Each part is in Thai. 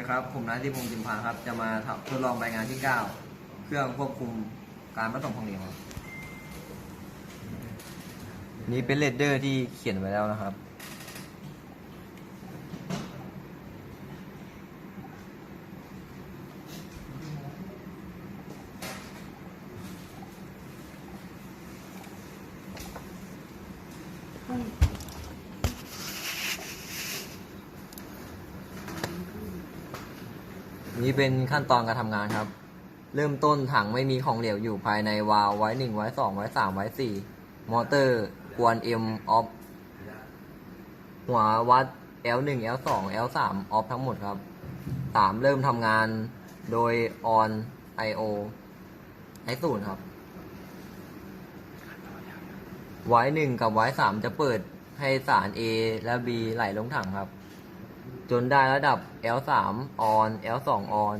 นะครับผมนายที่พงศ์จิมพาครับ จะมาทดลองใบงานที่ 9 เครื่องควบคุมการผสมของเหลวครับนี่เป็นเลดเดอร์ที่เขียนไว้แล้วนะครับ นี่เป็นขั้นตอนการทำงานครับ เริ่มต้นถังไม่มีของเหลวอยู่ภายในวาล์วไว้หนึ่งไว้สองไว้สามไว้สี่มอเตอร์กวนเอ็มออฟหัววัด L หนึ่ง L สอง L สามออฟทั้งหมดครับสามเริ่มทำงานโดย on IO ไอศูนย์ครับ ไว้หนึ่งกับไว้สามจะเปิดให้สาร A และ B ไหลลงถังครับ จนได้ระดับ L3 on L2 on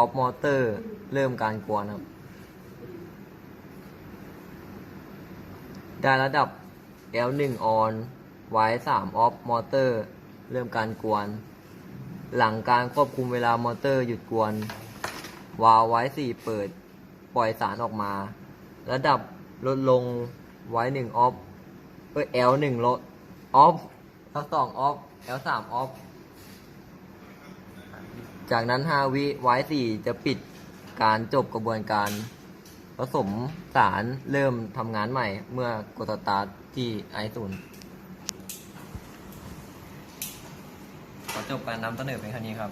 off motor เริ่มการกวนครับ ได้ระดับ L1 on Y3 off motor เริ่มการกวน หลังการควบคุมเวลามอเตอร์หยุดกวน วาล์วไว้สี่เปิด ปล่อยสารออกมา ระดับลดลงไว้หนึ่งออฟเอ้ย L หนึ่งลด ออฟ L สองออฟ L สามออฟ จากนั้นห้าวิไว้สี่จะปิดการจบกระบวนการ ผสมสารเริ่มทำงานใหม่เมื่อกดสตาร์ทที่ไอศูนย์ขอจบการนำเสนอเพียงแค่นี้ครับ